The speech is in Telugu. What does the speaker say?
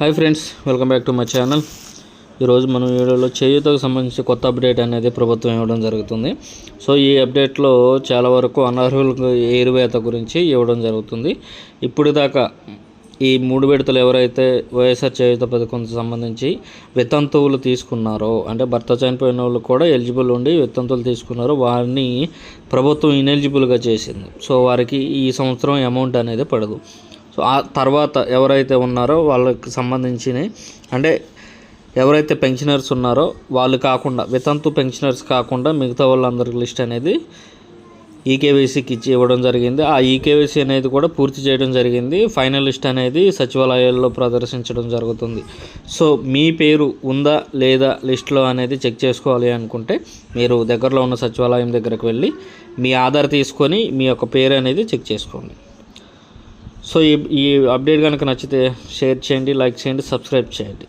Hi friends welcome back to my channel ఈరోజు మనం వీడియోలో చేయూతకు సంబంధించి కొత్త అప్డేట్ అనేది ప్రభుత్వం ఇవ్వడం జరుగుతుంది. సో ఈ అప్డేట్లో చాలా వరకు అనర్హులకు ఏరువేత గురించి ఇవ్వడం జరుగుతుంది. ఇప్పుడు దాకా ఈ మూడు విడతలు ఎవరైతే వైఎస్ఆర్ చేయూత పథకం సంబంధించి వితంతువులు తీసుకున్నారో అంటే భర్త చనిపోయిన వాళ్ళు కూడా ఎలిజిబుల్ ఉండి వితంతువులు తీసుకున్నారో వారిని ప్రభుత్వం ఇనెలిజిబుల్గా చేసింది. సో వారికి ఈ సంవత్సరం అమౌంట్ అనేది పడదు. సో ఆ తర్వాత ఎవరైతే ఉన్నారో వాళ్ళకి సంబంధించినవి అంటే ఎవరైతే పెన్షనర్స్ ఉన్నారో వాళ్ళు కాకుండా వితంతు పెన్షనర్స్ కాకుండా మిగతా వాళ్ళందరికి లిస్ట్ అనేది ఈకేవైసీకి ఇచ్చి ఇవ్వడం జరిగింది. ఆ ఈకేవైసీ అనేది కూడా పూర్తి చేయడం జరిగింది. ఫైనల్ లిస్ట్ అనేది సచివాలయాల్లో ప్రదర్శించడం జరుగుతుంది. సో మీ పేరు ఉందా లేదా లిస్ట్లో అనేది చెక్ చేసుకోవాలి అనుకుంటే మీరు దగ్గరలో ఉన్న సచివాలయం దగ్గరకు వెళ్ళి మీ ఆధార్ తీసుకొని మీ యొక్క పేరు అనేది చెక్ చేసుకోండి. సో ఈ ఈ అప్డేట్ కనుక నచ్చితే షేర్ చేయండి లైక్ చేయండి సబ్స్క్రైబ్ చేయండి.